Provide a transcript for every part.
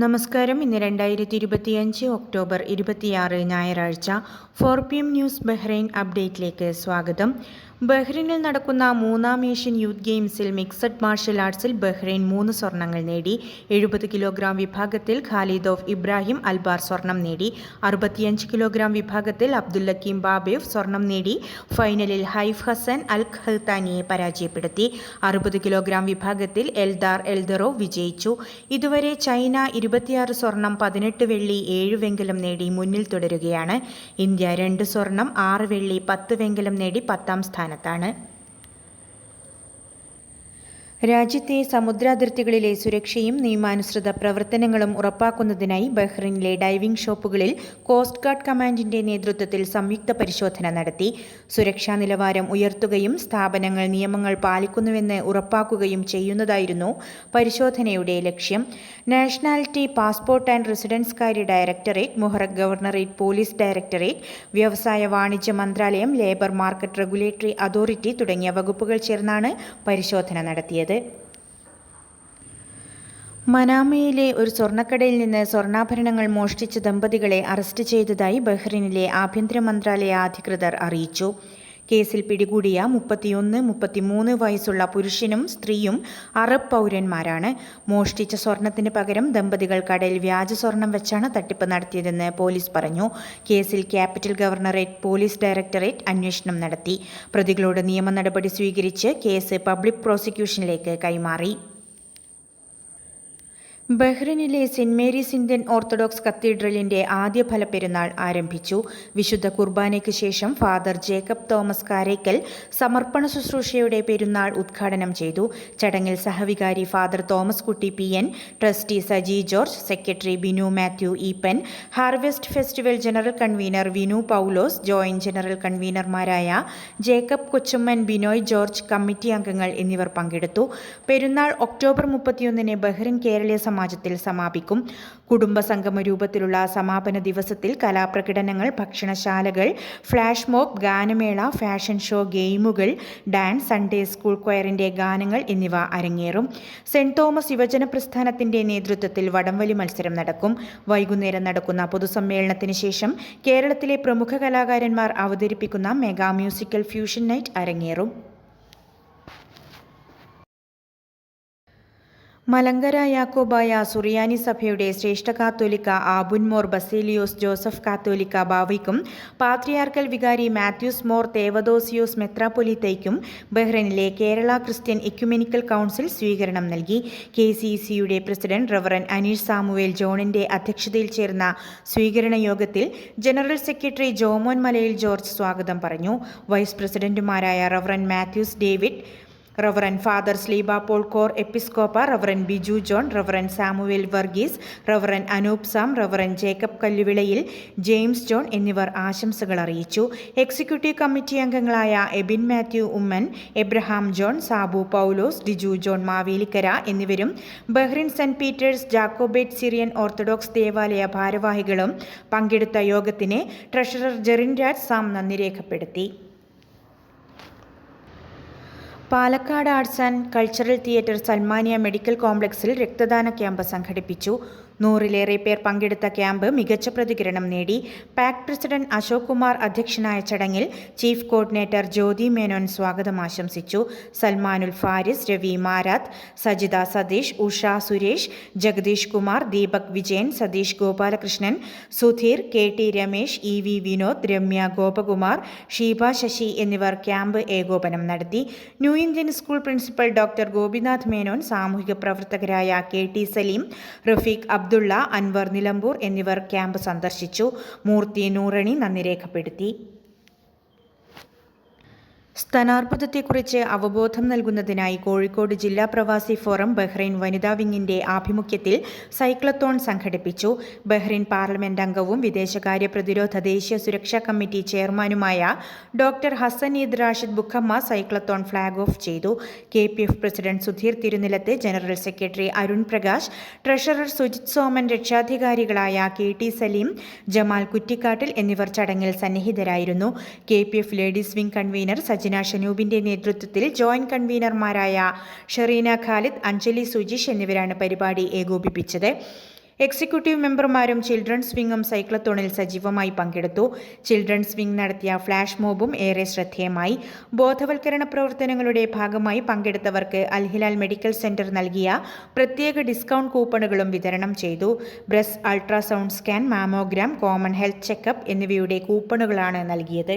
നമസ്കാരം. ഇന്ന് രണ്ടായിരത്തി ഇരുപത്തിയഞ്ച് ഒക്ടോബർ ഇരുപത്തിയാറ് ഞായറാഴ്ച four P M news Bahrain അപ്ഡേറ്റിലേക്ക് സ്വാഗതം. ബഹ്റൈനിൽ നടക്കുന്ന മൂന്നാം ഏഷ്യൻ യൂത്ത് ഗെയിംസിൽ മിക്സഡ് മാർഷൽ ആർട്സിൽ ബഹ്റൈൻ മൂന്ന് സ്വർണങ്ങൾ നേടി. എഴുപത് കിലോഗ്രാം വിഭാഗത്തിൽ ഖാലിദോഫ് ഇബ്രാഹിം അൽബാർ സ്വർണം നേടി. അറുപത്തിയഞ്ച് കിലോഗ്രാം വിഭാഗത്തിൽ അബ്ദുല്ലക്കീം ബാബേവ് സ്വർണം നേടി. ഫൈനലിൽ ഹൈഫ് ഹസൻ അൽ ഖൽത്താനിയെ പരാജയപ്പെടുത്തി. അറുപത് കിലോഗ്രാം വിഭാഗത്തിൽ എൽദാർ എൽദറോ വിജയിച്ചു. ഇതുവരെ ചൈന ഇരുപത്തിയാറ് സ്വർണം പതിനെട്ട് വെള്ളി ഏഴ് വെങ്കലം നേടി മുന്നിൽ തുടരുകയാണ്. ഇന്ത്യ രണ്ട് സ്വർണം ആറ് വെള്ളി പത്ത് വെങ്കലം നേടി പത്താം സ്ഥാനത്താണ്. രാജ്യത്തെ സമുദ്രാതിർത്തികളിലെ സുരക്ഷയും നിയമാനുസൃത പ്രവർത്തനങ്ങളും ഉറപ്പാക്കുന്നതിനായി ബഹ്റിനിലെ ഡൈവിംഗ് ഷോപ്പുകളിൽ കോസ്റ്റ് ഗാർഡ് കമാൻഡിന്റെ നേതൃത്വത്തിൽ സംയുക്ത പരിശോധന നടത്തി. സുരക്ഷാ നിലവാരം ഉയർത്തുകയും സ്ഥാപനങ്ങൾ നിയമങ്ങൾ പാലിക്കുന്നുവെന്ന് ഉറപ്പാക്കുകയും ചെയ്യുന്നതായിരുന്നു പരിശോധനയുടെ ലക്ഷ്യം. നാഷണാലിറ്റി പാസ്പോർട്ട് ആൻഡ് റെസിഡൻസ് കാര്യ directorate Muharraq governorate police directorate വ്യവസായ വാണിജ്യ മന്ത്രാലയം ലേബർ മാർക്കറ്റ് റെഗുലേറ്ററി അതോറിറ്റി തുടങ്ങിയ വകുപ്പുകൾ ചേർന്നാണ് പരിശോധന നടത്തിയത്. മനാമയിലെ ഒരു സ്വർണക്കടയിൽ നിന്ന് സ്വർണാഭരണങ്ങൾ മോഷ്ടിച്ച ദമ്പതികളെ അറസ്റ്റ് ചെയ്തതായി ബഹ്റിനിലെ ആഭ്യന്തര മന്ത്രാലയ അധികൃതർ അറിയിച്ചു. കേസിൽ പിടികൂടിയ മുപ്പത്തിയൊന്ന് മുപ്പത്തിമൂന്ന് വയസ്സുള്ള പുരുഷനും സ്ത്രീയും അറബ് പൗരന്മാരാണ്. മോഷ്ടിച്ച സ്വർണത്തിന് പകരം ദമ്പതികൾ കടയിൽ വ്യാജ സ്വർണം വെച്ചാണ് തട്ടിപ്പ് നടത്തിയതെന്ന് പോലീസ് പറഞ്ഞു. കേസിൽ ക്യാപിറ്റൽ ഗവർണറേറ്റ് പോലീസ് ഡയറക്ടറേറ്റ് അന്വേഷണം നടത്തി. പ്രതികളോട് നിയമ നടപടി സ്വീകരിച്ച് കേസ് പബ്ലിക് പ്രോസിക്യൂഷനിലേക്ക് കൈമാറി. ബഹ്റിനിലെ സെന്റ് മേരീസ് ഇന്ത്യൻ ഓർത്തഡോക്സ് കത്തീഡ്രലിന്റെ ആദ്യ ഫലപ്പെരുന്നാൾ ആരംഭിച്ചു. വിശുദ്ധ കുർബാനയ്ക്ക് ശേഷം ഫാദർ ജേക്കബ് തോമസ് കാരേക്കൽ സമർപ്പണ ശുശ്രൂഷയുടെ പെരുന്നാൾ ഉദ്ഘാടനം ചെയ്തു. ചടങ്ങിൽ സഹവികാരി father Thomas Kutty P N trustee Saji George secretary Binu Mathew Eapen harvest festival general convener Vinu Paulose joint general കൺവീനർമാരായ Jacob Kochummen Binoy George committee അംഗങ്ങൾ എന്നിവർ പങ്കെടുത്തു. പെരുന്നാൾ ഒക്ടോബർ മുപ്പത്തിയൊന്നിന് ബഹ്റിൻ കേരളീയ സമാജത്തിൽ സമാപിക്കും. കുടുംബസംഗമ രൂപത്തിലുള്ള സമാപന ദിവസത്തിൽ കലാപ്രകടനങ്ങൾ ഭക്ഷണശാലകൾ ഫ്ലാഷ് മോബ് ഗാനമേള ഫാഷൻ ഷോ ഗെയിമുകൾ ഡാൻസ് സൺഡേ സ്കൂൾ ക്വയറിന്റെ ഗാനങ്ങൾ എന്നിവ അരങ്ങേറും. സെന്റ് തോമസ് യുവജന പ്രസ്ഥാനത്തിന്റെ നേതൃത്വത്തിൽ വടംവലി മത്സരം നടക്കും. വൈകുന്നേരം നടക്കുന്ന പൊതുസമ്മേളനത്തിന് ശേഷം കേരളത്തിലെ പ്രമുഖ കലാകാരന്മാർ അവതരിപ്പിക്കുന്ന മെഗാ മ്യൂസിക്കൽ ഫ്യൂഷൻ നൈറ്റ് അരങ്ങേറും. മലങ്കര യാക്കോബായ സുറിയാനി സഭയുടെ ശ്രേഷ്ഠ കാത്തോലിക്ക ആബുൻമോർ ബസേലിയോസ് ജോസഫ് കാത്തോലിക്ക ബാവയ്ക്കും പാത്രിയാർക്കൽ വികാരി മാത്യൂസ് മോർ തേവദോസിയോസ് മെത്രാപൊലിത്തയ്ക്കും ബഹ്റൈനിലെ കേരള ക്രിസ്ത്യൻ എക്യുമെനിക്കൽ കൗൺസിൽ സ്വീകരണം നൽകി. കെ സി സിയുടെ പ്രസിഡന്റ് റവറൻ അനീഷ് സാമുവേൽ ജോണിന്റെ അധ്യക്ഷതയിൽ ചേർന്ന സ്വീകരണ യോഗത്തിൽ ജനറൽ സെക്രട്ടറി ജോമോൻ മലയിൽ ജോർജ് സ്വാഗതം പറഞ്ഞു. വൈസ് പ്രസിഡന്റുമാരായ reverend Mathews David reverend father Sleeba Paul cor episcopa reverend Biju John reverend Samuel Varghese reverend Anoop Sam reverend Jacob Kalluvilayil James John എന്നിവർ ആശംസകൾ അറിയിച്ചു. എക്സിക്യൂട്ടീവ് കമ്മിറ്റി അംഗങ്ങളായ Ebin Mathew Oommen Abraham John Sabu Paulose Diju John Mavelikkara എന്നിവരും Bahrain saint Peter's Jacobite Syrian Orthodox ദേവാലയ ഭാരവാഹികളും പങ്കെടുത്ത യോഗത്തിന് treasurer Jerin Raj Sam നന്ദി രേഖപ്പെടുത്തി. Palakkad arts and cultural theatre Salmaniya medical കോംപ്ലക്സിൽ രക്തദാന ക്യാമ്പ് സംഘടിപ്പിച്ചു. നൂറിലേറെ പേർ പങ്കെടുത്ത ക്യാമ്പ് മികച്ച പ്രതികരണം നേടി. പാക് പ്രസിഡന്റ് അശോക് കുമാർ അധ്യക്ഷനായ ചടങ്ങിൽ ചീഫ് കോർഡിനേറ്റർ ജ്യോതി മേനോൻ സ്വാഗതം ആശംസിച്ചു. Salmanul Faris Ravi Marath Sajitha Satheesh Usha Suresh Jagadeesh Kumar Deepak Vijayan Satheesh Gopalakrishnan Sudheer K T Ramesh E V Vinod Ramya Gopakumar Sheeba Sasi എന്നിവർ ക്യാമ്പ് ഏകോപനം നടത്തി. New Indian school principal doctor Gopinath Menon സാമൂഹിക പ്രവർത്തകരായ K T Saleem Rafeeq Abdulla Anwar Nilambur എന്നിവർ camp സന്ദർശിച്ചു. മൂർത്തി നൂറണി നന്ദി രേഖപ്പെടുത്തി. സ്ഥാനാർബുദത്തെക്കുറിച്ച് അവബോധം നൽകുന്നതിനായി കോഴിക്കോട് ജില്ലാ പ്രവാസി ഫോറം ബഹ്റൈൻ വനിതാ വിങ്ങിന്റെ ആഭിമുഖ്യത്തിൽ സൈക്ലത്തോൺ സംഘടിപ്പിച്ചു. ബഹ്റൈൻ പാർലമെന്റ് അംഗവും വിദേശകാര്യ പ്രതിരോധ ദേശീയ സുരക്ഷാ കമ്മിറ്റി ചെയർമാനുമായ doctor Hassan Eid Rashid Bukhamma cyclathon flag off ചെയ്തു. K P F president Sudheer തിരുനിലത്തെ general secretary Arun Prakash treasurer Sujith Soman രക്ഷാധികാരികളായ K T Saleem Jamal കുറ്റിക്കാട്ടിൽ എന്നിവർ ചടങ്ങിൽ സന്നിഹിതരായിരുന്നു. K P F ladies wing convener Sajina ഷനൂബിന്റെ നേതൃത്വത്തിൽ ജോയിന്റ് കൺവീനർമാരായ ഷെറീന ഖാലിദ് അഞ്ജലി സുജീഷ് എന്നിവരാണ് പരിപാടി ഏകോപിപ്പിച്ചത്. Executive മെമ്പർമാരും children's വിങ്ങും സൈക്ലത്തോണിൽ സജീവമായി പങ്കെടുത്തു. ചിൽഡ്രൻസ് വിങ് നടത്തിയ ഫ്ലാഷ് മോബും ഏറെ ശ്രദ്ധേയമായി. ബോധവൽക്കരണ പ്രവർത്തനങ്ങളുടെ ഭാഗമായി പങ്കെടുത്തവർക്ക് അൽഹിലാൽ മെഡിക്കൽ സെന്റർ നൽകിയ പ്രത്യേക ഡിസ്കൗണ്ട് കൂപ്പണുകളും വിതരണം ചെയ്തു. Breast ultrasound scan mammogram common health checkup എന്നിവയുടെ കൂപ്പണുകളാണ് നൽകിയത്.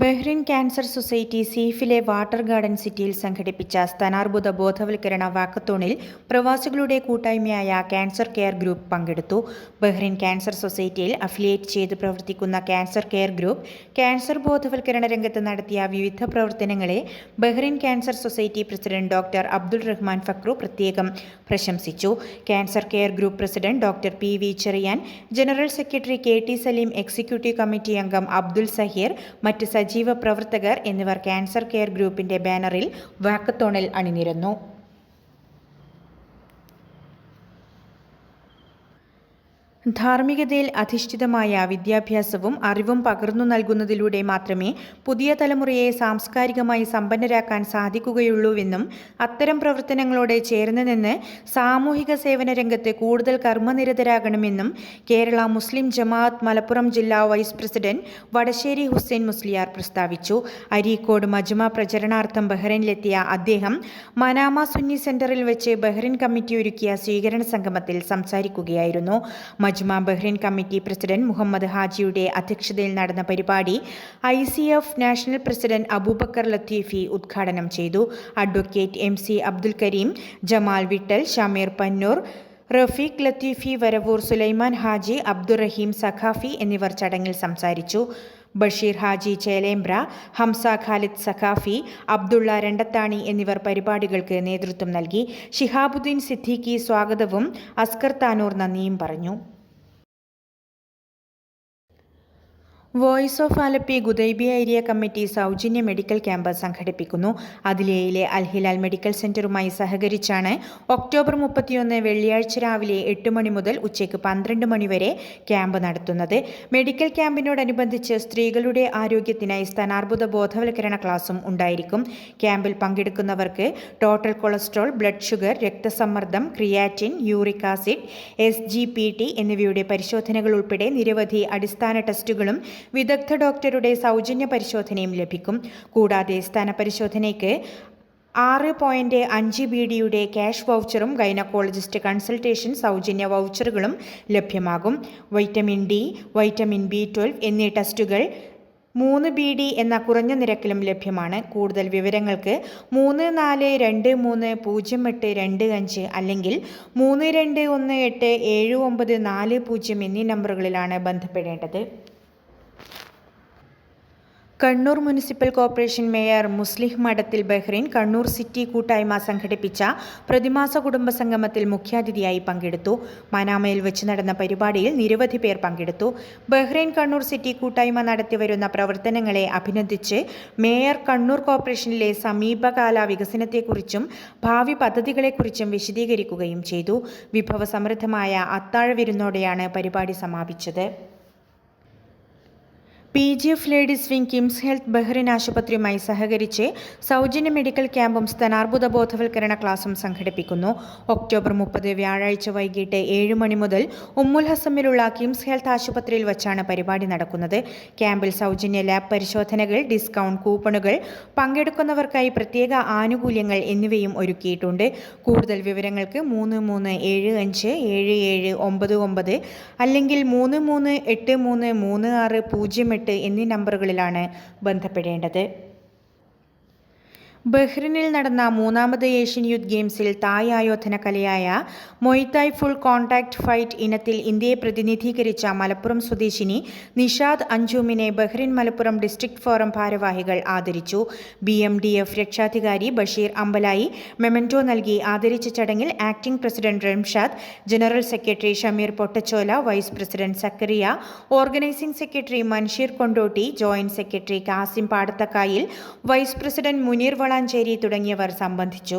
ബഹ്റിൻ ക്യാൻസർ സൊസൈറ്റി സീഫിലെ വാട്ടർ ഗാർഡൻ സിറ്റിയിൽ സംഘടിപ്പിച്ച സ്തനാർബുദ ബോധവൽക്കരണ വാക്കത്തോണിൽ പ്രവാസികളുടെ കൂട്ടായ്മയായ ക്യാൻസർ കെയർ ഗ്രൂപ്പ് പങ്കെടുത്തു. ബഹ്റിൻ ക്യാൻസർ സൊസൈറ്റിയിൽ അഫിലിയേറ്റ് ചെയ്ത് പ്രവർത്തിക്കുന്ന ക്യാൻസർ കെയർ ഗ്രൂപ്പ് ക്യാൻസർ ബോധവൽക്കരണ രംഗത്ത് നടത്തിയ വിവിധ പ്രവർത്തനങ്ങളെ Bahrain cancer society president doctor Abdul Rahman Fakhro പ്രത്യേകം പ്രശംസിച്ചു. Cancer care group president doctor P V Cherian general secretary K T Saleem executive committee അംഗം അബ്ദുൽ സഹീർ മറ്റ് പ്രവർത്തകർ എന്നിവർ ക്യാൻസർ കെയർ ഗ്രൂപ്പിന്റെ ബാനറിൽ വാക്കത്തോണിൽ അണിനിരന്നു. ധാർമ്മികതയിൽ അധിഷ്ഠിതമായ വിദ്യാഭ്യാസവും അറിവും പകർന്നു നൽകുന്നതിലൂടെ മാത്രമേ പുതിയ തലമുറയെ സാംസ്കാരികമായി സമ്പന്നരാക്കാൻ സാധിക്കുകയുള്ളൂവെന്നും അത്തരം പ്രവർത്തനങ്ങളോട് ചേർന്ന് നിന്ന് സാമൂഹിക സേവന രംഗത്ത് കൂടുതൽ കർമ്മനിരതരാകണമെന്നും കേരള മുസ്ലിം ജമാഅത്ത് മലപ്പുറം ജില്ലാ വൈസ് പ്രസിഡന്റ് വടശ്ശേരി ഹുസൈൻ മുസ്ലിയാർ പ്രസ്താവിച്ചു. അരീക്കോട് മജ്മ പ്രചരണാർത്ഥം ബഹ്റൈനിലെത്തിയ അദ്ദേഹം മനാമ സുന്നി സെന്ററിൽ വെച്ച് ബഹ്റൈൻ കമ്മിറ്റി ഒരുക്കിയ സ്വീകരണ സംഗമത്തിൽ സംസാരിക്കുകയായിരുന്നു. Majma Bahrain committee president Muhammad ഹാജിയുടെ അധ്യക്ഷതയിൽ നടന്ന പരിപാടി I C F national president Abubakar Latheefi ഉദ്ഘാടനം ചെയ്തു. Advocate M C Abdul Kareem Jamal Vittal Shameer Pannur Rafeeq Latheefi Varavoor Sulaiman Haji Abdurahim Saqafi എന്നിവർ ചടങ്ങിൽ സംസാരിച്ചു. ബഷീർ ഹാജി ചേലേംബ്ര ഹംസ ഖാലിദ് സഖാഫി അബ്ദുള്ള രണ്ടത്താണി എന്നിവർ പരിപാടികൾക്ക് നേതൃത്വം നൽകി. ഷിഹാബുദ്ദീൻ സിദ്ദീഖി സ്വാഗതവും അസ്കർ താനൂർ നന്ദിയും പറഞ്ഞു. Voice of Alleppey Gudaibiya area committee സൗജന്യ മെഡിക്കൽ ക്യാമ്പ് സംഘടിപ്പിക്കുന്നു. അതിലേയിലെ അൽഹിലാൽ മെഡിക്കൽ സെന്ററുമായി സഹകരിച്ചാണ് ഒക്ടോബർ മുപ്പത്തിയൊന്ന് വെള്ളിയാഴ്ച രാവിലെ എട്ട് മണി മുതൽ ഉച്ചയ്ക്ക് പന്ത്രണ്ട് മണി വരെ ക്യാമ്പ് നടത്തുന്നത്. മെഡിക്കൽ ക്യാമ്പിനോടനുബന്ധിച്ച് സ്ത്രീകളുടെ ആരോഗ്യത്തിനായി സ്ഥാനാർബുദ ബോധവൽക്കരണ ക്ലാസും ഉണ്ടായിരിക്കും. ക്യാമ്പിൽ പങ്കെടുക്കുന്നവർക്ക് ടോട്ടൽ കൊളസ്ട്രോൾ ബ്ലഡ് ഷുഗർ രക്തസമ്മർദ്ദം ക്രിയാറ്റിൻ യൂറിക് ആസിഡ് എസ് എന്നിവയുടെ പരിശോധനകൾ ഉൾപ്പെടെ നിരവധി അടിസ്ഥാന ടെസ്റ്റുകളും വിദഗ്ധ ഡോക്ടറുടെ സൗജന്യ പരിശോധനയും ലഭിക്കും. കൂടാതെ സ്ഥാന പരിശോധനയ്ക്ക് ആറ് പോയിന്റ് അഞ്ച് ബി ഡിയുടെ ക്യാഷ് വൗച്ചറും ഗൈനക്കോളജിസ്റ്റ് കൺസൾട്ടേഷൻ സൗജന്യ വൗച്ചറുകളും ലഭ്യമാകും. Vitamin D vitamin B twelve എന്നീ ടെസ്റ്റുകൾ മൂന്ന് ബി ഡി എന്ന കുറഞ്ഞ നിരക്കിലും ലഭ്യമാണ്. കൂടുതൽ വിവരങ്ങൾക്ക് മൂന്ന് നാല് രണ്ട് മൂന്ന് പൂജ്യം എട്ട് രണ്ട് അഞ്ച് അല്ലെങ്കിൽ മൂന്ന് രണ്ട് ഒന്ന് എട്ട് ഏഴ് ഒമ്പത് നാല് പൂജ്യം എന്നീ നമ്പറുകളിലാണ് ബന്ധപ്പെടേണ്ടത്. Kannur municipal corporation mayor Muslih Madathil Bahrain Kannur city കൂട്ടായ്മ സംഘടിപ്പിച്ച പ്രതിമാസ കുടുംബ സംഗമത്തിൽ മുഖ്യാതിഥിയായി പങ്കെടുത്തു. മനാമയിൽ വെച്ച് നടന്ന പരിപാടിയിൽ നിരവധി പേർ പങ്കെടുത്തു. ബഹ്റൈൻ കണ്ണൂർ സിറ്റി കൂട്ടായ്മ നടത്തിവരുന്ന പ്രവർത്തനങ്ങളെ അഭിനന്ദിച്ച് മേയർ കണ്ണൂർ കോർപ്പറേഷനിലെ സമീപകാല വികസനത്തെക്കുറിച്ചും ഭാവി പദ്ധതികളെക്കുറിച്ചും വിശദീകരിക്കുകയും ചെയ്തു. വിഭവസമൃദ്ധമായ അത്താഴ വിരുന്നോടെയാണ് പരിപാടി സമാപിച്ചത്. P G F ladies wing KIMS health Bahrain ആശുപത്രിയുമായി സഹകരിച്ച് സൗജന്യ മെഡിക്കൽ ക്യാമ്പും സ്തനാർബുദ ബോധവൽക്കരണ ക്ലാസും സംഘടിപ്പിക്കുന്നു. ഒക്ടോബർ മുപ്പത് വ്യാഴാഴ്ച വൈകിട്ട് ഏഴ് മണി മുതൽ ഉമ്മുൽ ഹസമിലുള്ള കിംസ് ഹെൽത്ത് ആശുപത്രിയിൽ വച്ചാണ് പരിപാടി നടക്കുന്നത്. ക്യാമ്പിൽ സൗജന്യ ലാബ് പരിശോധനകൾ ഡിസ്കൗണ്ട് കൂപ്പണുകൾ പങ്കെടുക്കുന്നവർക്കായി പ്രത്യേക ആനുകൂല്യങ്ങൾ എന്നിവയും ഒരുക്കിയിട്ടുണ്ട്. കൂടുതൽ വിവരങ്ങൾക്ക് മൂന്ന് മൂന്ന് ഏഴ് അഞ്ച് ഏഴ് ഏഴ് ഒമ്പത് ഒമ്പത് അല്ലെങ്കിൽ മൂന്ന് മൂന്ന് എട്ട് മൂന്ന് മൂന്ന് ആറ് പൂജ്യം എട്ട് എന്നീ നമ്പറുകളിലാണ് ബന്ധപ്പെടേണ്ടത്. ബഹ്റിനിൽ നടന്ന മൂന്നാമത് ഏഷ്യൻ യൂത്ത് ഗെയിംസിൽ തായ് ആയോധന കലയായ muay thai full contact fight ഇനത്തിൽ ഇന്ത്യയെ പ്രതിനിധീകരിച്ച മലപ്പുറം സ്വദേശിനി നിഷാദ് അഞ്ജുമിനെ ബഹ്റിൻ മലപ്പുറം ഡിസ്ട്രിക്ട് ഫോറം ഭാരവാഹികൾ ആദരിച്ചു. ബി എം ഡി എഫ് രക്ഷാധികാരി ബഷീർ അമ്പലായി മെമന്റോ നൽകി ആദരിച്ച ചടങ്ങിൽ acting president Ramshad general secretary Shameer Pottachola vice president Zakariya organising secretary Manshir Kondotty joint secretary Kasim Padathakkayil vice president Muneer Valanchery തുടങ്ങിയവർ സംബന്ധിച്ചു